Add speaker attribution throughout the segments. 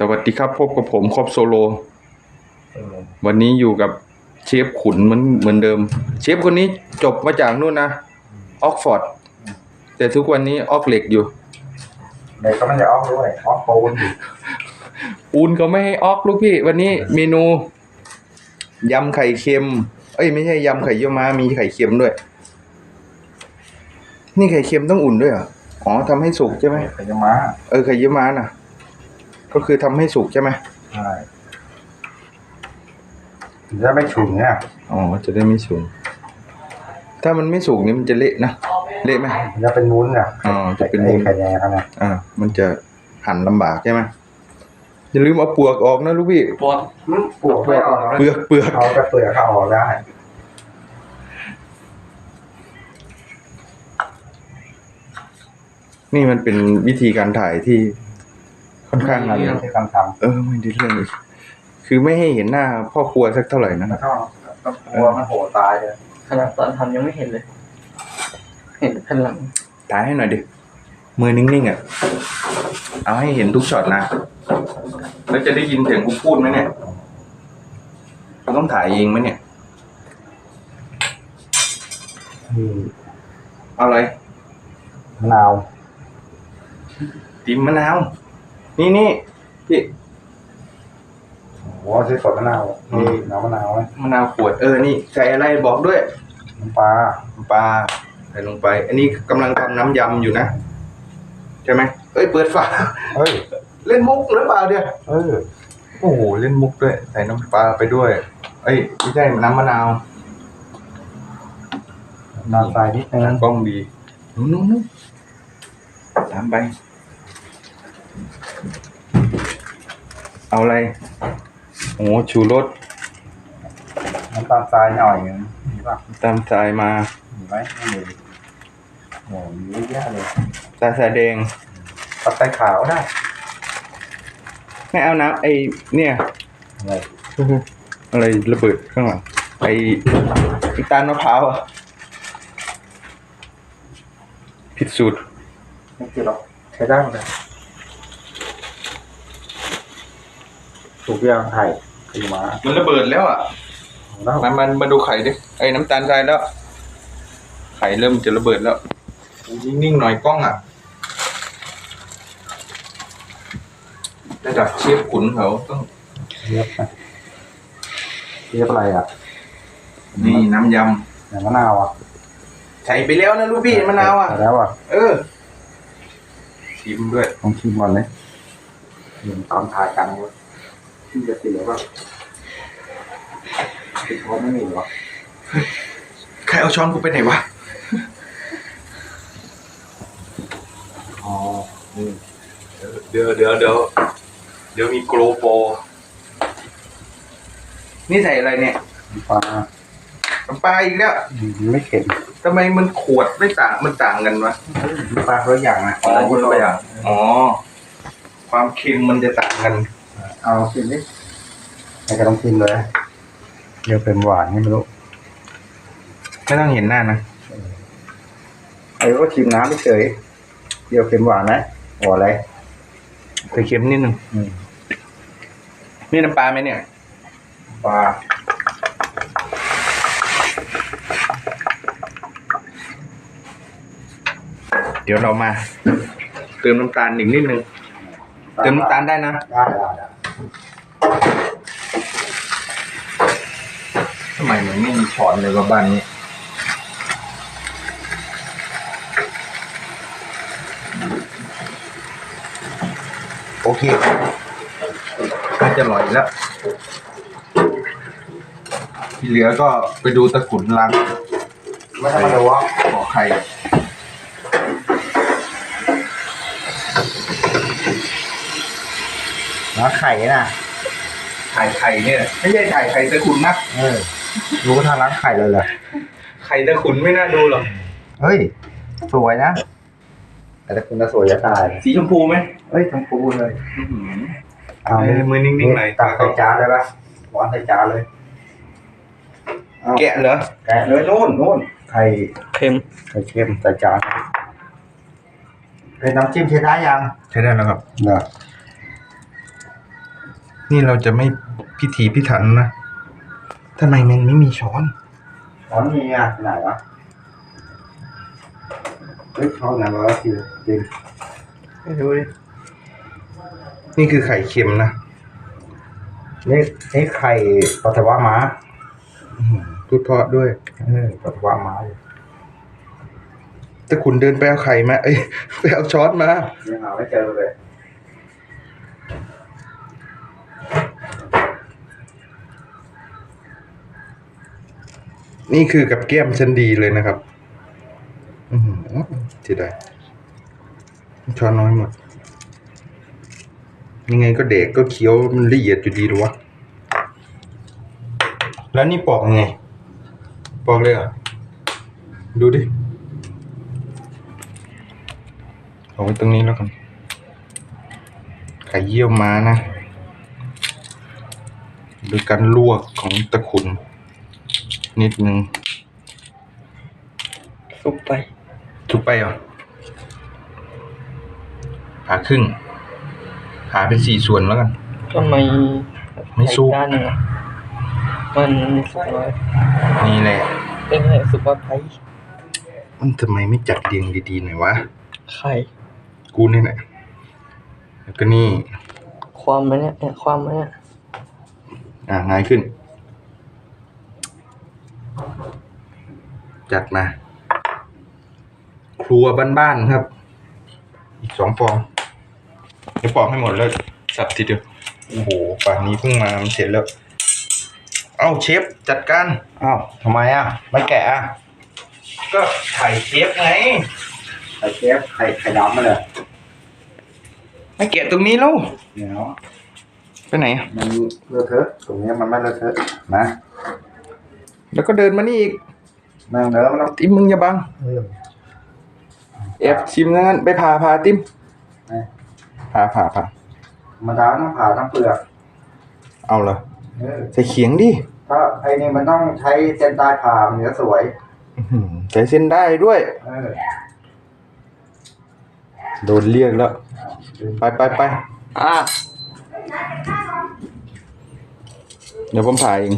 Speaker 1: สวัสดีครับพบกับผมครบโซโล วันนี้อยู่กับเชฟขุนเหมือนเหมือนเดิม เชฟคนนี้จบมาจากนู่นนะออกฟอร์ดแต่ทุกวันนี้ออกเหล็กอยู่
Speaker 2: เด็กก็ไม่ได้ออกด้วยออกปูน
Speaker 1: ปูนก็ไม่ให้ออกลูกพี่ วันนี้เมนูยำไข่เค็ม เอ้ยไม่ใช่ยำไข่เยี่ยวม้ามีไข่เค็มด้วย นี่ไข่เค็มต้องอุ่นด้วยเหรออ๋อทำให้สุกใช่ไหม
Speaker 2: ขยม้า
Speaker 1: เออไข่เยี่ยวม้าน่ะ ก็คือทำให้สุกใช่ไหม
Speaker 2: ใช่ถึงจะไม่ฉุนเนี่ย
Speaker 1: อ๋อจะได้ไม่สุกถ้ามันไม่สุกนี่มันจะเละนะเละไหม
Speaker 2: มันจะเป็นวุ้นเนี่ย
Speaker 1: อ๋อจะเป็นวุ้น
Speaker 2: ไข่แดงกันนะ
Speaker 1: อ่า มันจะหั่นลำบากใช่ไหมอย่าลืมเอาเปลือกออกนะลูกพี่
Speaker 3: ปวด
Speaker 2: ปวดไม่ออก
Speaker 1: เปลือกเปลือก
Speaker 2: เอาแต่เปลือกเขาออกได้
Speaker 1: นี่มันเป็นวิธีการถ่ายที่ ค่อนข้าง
Speaker 2: อัน
Speaker 1: อะไร
Speaker 2: นี้ที่ทำท
Speaker 1: เออไม่ได้เรื่องเลยคือไม่ให้เห็นหน้าพ่อครัวสักเท่าไหร่นะำ
Speaker 2: แล้วก็ต้องกลัวมันโหดตายเลย
Speaker 3: ขนาดตอนทำยังไม่เห็นเลย เห็นแต่แผ่นหลัง
Speaker 1: ถ่ายให้หน่อยดิมือนิ่งๆอะเอาให้เห็นทุกช็อตนะแล้วจะได้ยินเสียงกูพูดไหมเนี่ยเราต้องถ่ายเองไหมเนี่ย
Speaker 2: นี่
Speaker 1: เอาอะไร
Speaker 2: มะนาว
Speaker 1: ติมมะนาว นี่นี่พี่
Speaker 2: โอ้ใช้สดมะนาวนี่น้ำมะนาวไหม
Speaker 1: มะนาวขวดเออนี่ใส่อะไรบอกด้วย
Speaker 2: น้ำปลา
Speaker 1: น้ำปลาใส่ลงไป อันนี้กำลังทำน้ำยำอยู่นะ ใช่ไหมเอ้ยเปิดฝา
Speaker 2: เฮ้ย
Speaker 1: เล่นมุกหรือเปล่าเนี่ย
Speaker 2: เออ
Speaker 1: โอ้โห เล่นมุกด้วย ใส่น้ำปลาไปด้วย เอ้ย ไม่ใช่น้ำมะนาว
Speaker 2: น้ำทรายนิดนึง
Speaker 1: กล้องดี นู้นนู้นนู้นตามไป เอาอะไรโอ้โหชูรส
Speaker 2: น้ำตาลทรายหน่อยนึงมีป่ะ
Speaker 1: ตามสายมา
Speaker 2: มีไหมไม่มีโอ้โหเยอะแยะเลย
Speaker 1: ตาสายแดง
Speaker 2: ปัดไตขาวได้
Speaker 1: ไม่เอาน้ำไอ้เนี่ย
Speaker 2: อะไร
Speaker 1: อะไรระเบิดข้างหลังไอ้น้ำตาลมะพร้าวอะผิดสูตร
Speaker 2: ไม่คือหรอกใช้ได้หมดเลย ถูกยังไข่คือม้า
Speaker 1: มันระเบิดแล้วอะ
Speaker 2: แล้ว
Speaker 1: มันมันมาดูไข่ดิไอ้น้ำตาลทรายแล้ว ไข่เริ่มจะระเบิดแล้วนิ่งๆหน่อยกล้องอะระดับเชฟขุนเขาต้อง
Speaker 2: เรียบนะเรียบอะไรอะ
Speaker 1: นี่น้ำย
Speaker 2: อย่างมะนาวอะำ
Speaker 1: ใส่ไปแล้วนะลูกพี่มะนาวอะ
Speaker 2: ใส่แล้วอะ
Speaker 1: เออชิมด้วย
Speaker 2: ลองชิมก่อนเลยชิมตอนถ่ายกันว่า ที่จะเสียป่ะติดคอไม่มีหรอ
Speaker 1: ใครเอาช้อนกูไปไหนวะ
Speaker 2: อ๋อนี่
Speaker 1: เดี๋ยวเดี๋ยวเดี๋ยวเดี๋ยวมีโกลโปรนี่ใส่อะไรเนี่ย
Speaker 2: น้ำปลา
Speaker 1: น้ำปลาอีกแล้ว
Speaker 2: อืมไม่เค็ม
Speaker 1: ทำไมมันขวดไม่ต่างมันต่างกันวะ
Speaker 2: น้ำปลาคนละอย่างนะ
Speaker 1: อ๋อคนละอย่างอ๋อ ความเค็มมันจะต่างกัน
Speaker 2: เอาชิมดิใครจะต้องชิมเลยเดี๋ยวเป็นหวานให้ไม่รู้
Speaker 1: ไม่ต้องเห็นหน้านะ
Speaker 2: ไอ้ก็ชิมน้ำเฉยเดี๋ยวเป็นหวานไหมหวานอะไร
Speaker 1: เคยเค็มนิดนึง
Speaker 2: อืม
Speaker 1: นี่น้ำปลาไหมเนี่ย
Speaker 2: ปลา
Speaker 1: เดี๋ยวเรามา เติมน้ำตาลอีกนิดนึงเติมน้ำตาลได้นะ
Speaker 2: ได้ได้ได้
Speaker 1: ทำไมมันไม่มีช้อนเลยว่าบ้านนี้โอเคน่าจะอร่อยแล้ว ที่เหลือก็ไปดูตะกรุนลัง
Speaker 2: ไม่ต้องมาดูว่า
Speaker 1: ขอไข่
Speaker 2: น้ำไข่น่ะ
Speaker 1: ไข่ไข่เนี่ย ไม่ใช่ไข่ไข่ตะกรุนนะ
Speaker 2: เออ รู้ทางร้านไข่เลยเหรอ
Speaker 1: ไข่ตะกรุนไม่น่าดูหรอก
Speaker 2: เฮ้ย สวยนะ แต่ถ้าคุณจะสวยจะตาย
Speaker 1: สีชมพูไหม
Speaker 2: เฮ้ยทั้งปูเลย
Speaker 1: อื้อหือ
Speaker 2: เอา
Speaker 1: เออมือนิ่งๆหน่อย
Speaker 2: ตักใส่จานเลยปะหวานใส่จานเลยเอา
Speaker 1: แกะเหรอ
Speaker 2: แกะเลยนู่นนู่นไข่
Speaker 3: เค็ม
Speaker 2: ไข่เค็มใส่จานเป็นน้ำจิ้มใช้ได้ยัง
Speaker 1: ใช้ได้แล้วครับ
Speaker 2: เนอะ
Speaker 1: นี่เราจะไม่พิถีพิถันนะทำไมมันไม่มีช้อน
Speaker 2: ช้อนมีอะไหนวะเฮ้ยช้อนไหนวะคือจริง
Speaker 3: ไม่รู้ดิ
Speaker 1: นี่คือไข่เค็มนะ
Speaker 2: นี่นี่ไข่ปัสสาวะม้า
Speaker 1: พูดเพราะด้วย
Speaker 2: เออปัสสาวะม้าเลย
Speaker 1: แต่คุณเดินไปเอาไข่มาเอ้ยไปเอาช้อนมา
Speaker 2: ยังหาไม่เจอเลย
Speaker 1: นี่คือกับแก้มชั้นดีเลยนะครับ อือหือเสีดายช้อนน้อยหมด ยังไงก็เด็กก็เคี้ยวมันละเอียดอยู่ดีหรอวะ แล้วนี่ปอกยังไง ปอกเลยอะ ดูดิเอาไว้ตรงนี้แล้วกันไข่เยี่ยวม้านะ โดยการลวกของตะขุน นิดนึง
Speaker 3: ซุปไป
Speaker 1: ทุบไปเหรอผ่าครึ่งผ่าเป็นสี่ส่วนแล้วกัน
Speaker 3: ทำไม
Speaker 1: ไม่ซุป
Speaker 3: ด้านหนึ่งอะมันสุกน้อย
Speaker 1: นี่แหละ
Speaker 3: เอ้ยไม่ใช่สุกว่าไผ่
Speaker 1: มันทำไมไม่จัดเรียงดีๆหน่อยวะ
Speaker 3: ไข่
Speaker 1: กูนี่แหละแล้วก็นี่
Speaker 3: ความมันเนี่ยเนี่ยความมันเนี่ย
Speaker 1: อะง่ายขึ้น จัดมา ครัวบ้านๆครับ อีกสองฟองเดี๋ยวปอกให้หมดแล้วสับทีเดียวโอ้โหป่านนี้เพิ่งมามันเสร็จแล้ว เอ้าเชฟจัดการ
Speaker 2: อ้าวทำไมอะไม่แกะอะ
Speaker 1: ก็ถ่ายเชฟไง
Speaker 2: ไข่เชฟไข่ไข่ดำมาเลย
Speaker 1: ไม่แกะตรงนี้แล้ว
Speaker 2: เดี๋ยว
Speaker 1: ไปไหนอะ
Speaker 2: มันเลอะเทอะตรงนี้มันไม่เลอะเทอะนะ
Speaker 1: แล้วก็เดินมานี่อีก
Speaker 2: นั่งเดินมันต้อง
Speaker 1: ติ้มมึงอย่าบัง
Speaker 2: เอ
Speaker 1: ฟชิมงั้นไปผ่าผ่าติ้มผ่าผ่าผ่า
Speaker 2: ธรรมดาต้องผ่าทั้งเปลือก
Speaker 1: เอาเลย
Speaker 2: เอ
Speaker 1: ใส่เขียงดิ
Speaker 2: ถ้าไอ้นี่มันต้องใช้เส้นใต้ผ่ามันจะสวย
Speaker 1: อื้อหือใส่เส้นได้ด้วยโดนเรียกแล้ว ไปไปไป
Speaker 3: อะ
Speaker 1: เดี๋ยวผมผ่าเอง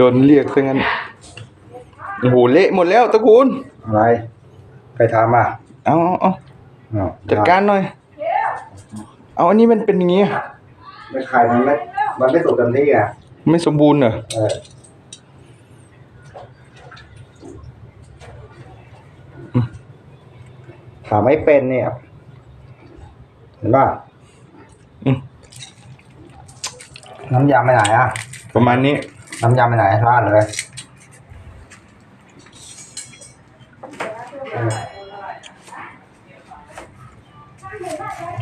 Speaker 1: โดนเรียกซะงั้นโอ้โหเละหมดแล้วตระกูล
Speaker 2: อะไรใครทำอะ
Speaker 1: เอาเอาเอา
Speaker 2: อ้าว
Speaker 1: จัดการหน่อย เอาอันนี้มันเป็นอย่างงี้อะ
Speaker 2: ไม่ไข่มันไม่มันไม่สุกเต็มที่อะ
Speaker 1: ไม่สมบูรณ์เหรอ
Speaker 2: เออผ่าไม่เป็นเนี่ย เห็นป่ะ
Speaker 1: อืม
Speaker 2: น้ำยำไปไหนอะ
Speaker 1: ประมาณนี้
Speaker 2: น้ำยำไปไหนราดเลย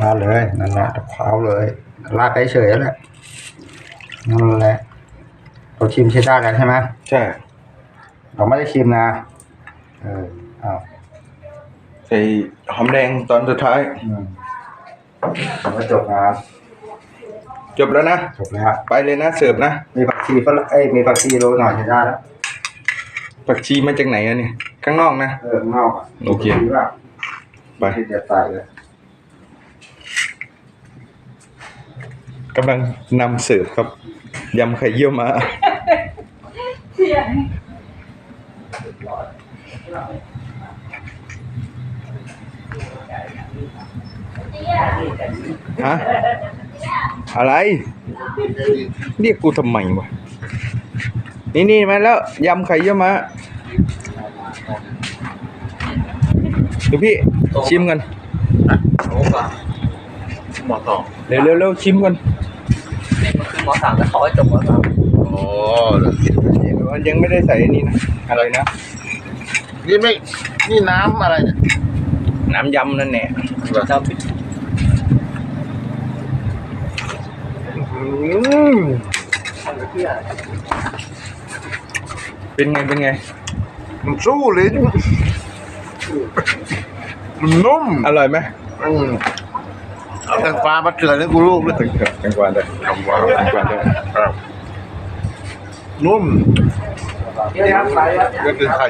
Speaker 2: ราดเลยนั่นแหละตะเผาเลยราดไปเฉยๆแหละนั่นแหละเราชิมใช้ได้แล้วใช่ไหม
Speaker 1: ใช่
Speaker 2: เราไม่ได้ชิมนะ เอออ้าว
Speaker 1: ใส่หอมแดงตอนสุดท้าย
Speaker 2: อืมผมก็จบงาน
Speaker 1: จบแล้วนะ
Speaker 2: จบแล้ว
Speaker 1: ไปเลยนะเสิร์ฟนะ
Speaker 2: มีผักชีฝรั่งเอ้ยมีผักชีโรยหน่อยใช้ได้แล้ว
Speaker 1: ผักชีมาจากไหนอะเนี่ย ข้างนอกนะ
Speaker 2: เออข้างนอกอะ
Speaker 1: โอเค
Speaker 2: ผักชีป่ะ
Speaker 1: ไป
Speaker 2: ที่จะใส่เลย
Speaker 1: กำลังนำเสิร์ฟครับยำไข่เยี่ยวมาฮะ อะไร เรียกกูทำไมวะ นี่นี่มาแล้วยำไข่เยี่ยวมาเดี๋ยวพี่ชิมกัน
Speaker 3: โอ้ก่อนหมอสอง
Speaker 1: เร็วเร็วเร็วชิมกัน
Speaker 3: มันคือหมอสามแล้วเขาก็จบหมอสาม
Speaker 1: โอ้ยังไม่ได้ใส่อันนี้นะ อะไรนะ
Speaker 4: นี่ไม่ นี่น้ำอะไรเนี่ย
Speaker 1: น้ำยำนั่นแหละ
Speaker 3: จำผิด
Speaker 1: เป็นไง เป็นไง
Speaker 4: มันสู้ลิ้น มันนุ่ม
Speaker 1: อร่อยไหม
Speaker 4: อืมเอาแตงฟ้ามาเจือให้กูลูกเลย
Speaker 1: แตงกวาด้วย
Speaker 4: แตงฟ้า
Speaker 1: แตงกวาด้วย
Speaker 4: ครับนุ่ม
Speaker 3: เดี๋ยวครับไปแล้ว
Speaker 4: ก็คือไข่